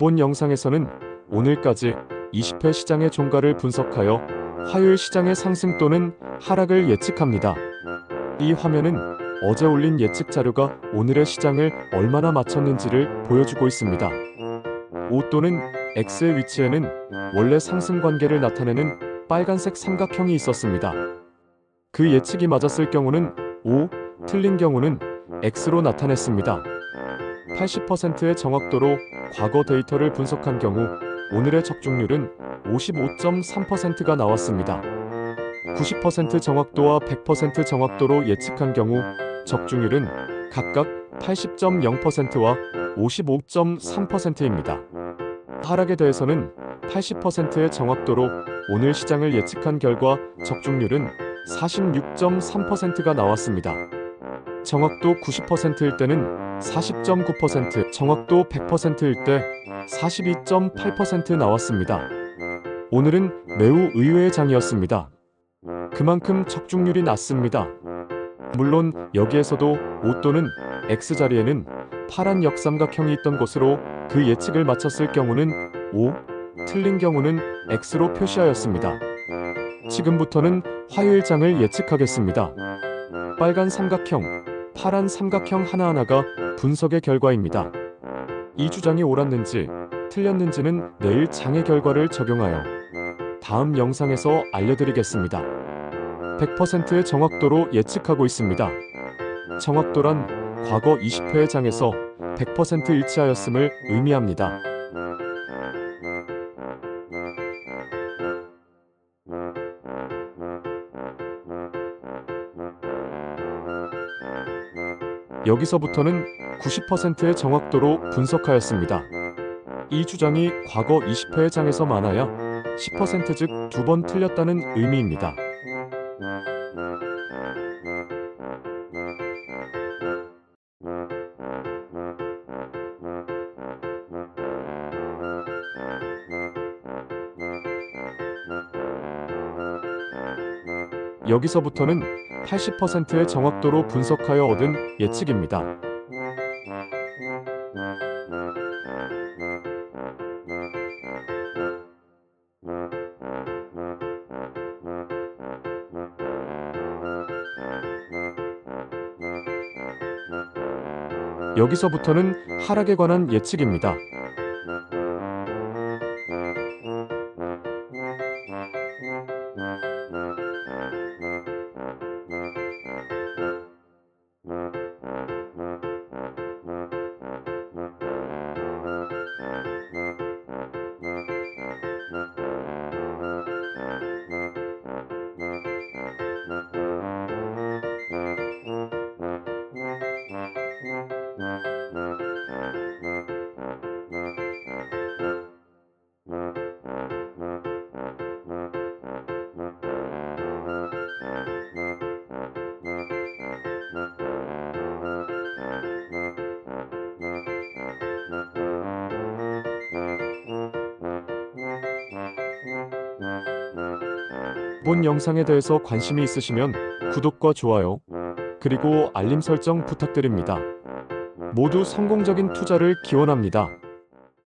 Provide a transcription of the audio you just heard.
본 영상에서는 오늘까지 20회 시장의 종가를 분석하여 화요일 시장의 상승 또는 하락을 예측합니다. 이 화면은 어제 올린 예측 자료가 오늘의 시장을 얼마나 맞췄는지를 보여주고 있습니다. O 또는 X의 위치에는 원래 상승 관계를 나타내는 빨간색 삼각형이 있었습니다. 그 예측이 맞았을 경우는 O, 틀린 경우는 X로 나타냈습니다. 80%의 정확도로 과거 데이터를 분석한 경우 오늘의 적중률은 55.3%가 나왔습니다. 90% 정확도와 100% 정확도로 예측한 경우 적중률은 각각 80.0%와 55.3%입니다. 하락에 대해서는 80%의 정확도로 오늘 시장을 예측한 결과 적중률은 46.3%가 나왔습니다. 정확도 90%일 때는 40.9%, 정확도 100%일 때 42.8% 나왔습니다. 오늘은 매우 의외의 장이었습니다. 그만큼 적중률이 낮습니다. 물론 여기에서도 O 또는 X 자리에는 파란 역삼각형이 있던 곳으로 그 예측을 맞췄을 경우는 O, 틀린 경우는 X로 표시하였습니다. 지금부터는 화요일 장을 예측하겠습니다. 빨간 삼각형, 파란 삼각형 하나하나가 분석의 결과입니다. 이 주장이 옳았는지 틀렸는지는 내일 장의 결과를 적용하여 다음 영상에서 알려드리겠습니다. 100%의 정확도로 예측하고 있습니다. 정확도란 과거 20회의 장에서 100% 일치하였음을 의미합니다. 여기서부터는 90%의 정확도로 분석하였습니다. 이 주장이 과거 20회의 장에서 많아야 10%즉 두 번 틀렸다는 의미입니다. 여기서부터는 80%의 정확도로 분석하여 얻은 예측입니다. 여기서부터는 하락에 관한 예측입니다. 본 영상에 대해서 관심이 있으시면 구독과 좋아요, 그리고 알림 설정 부탁드립니다. 모두 성공적인 투자를 기원합니다.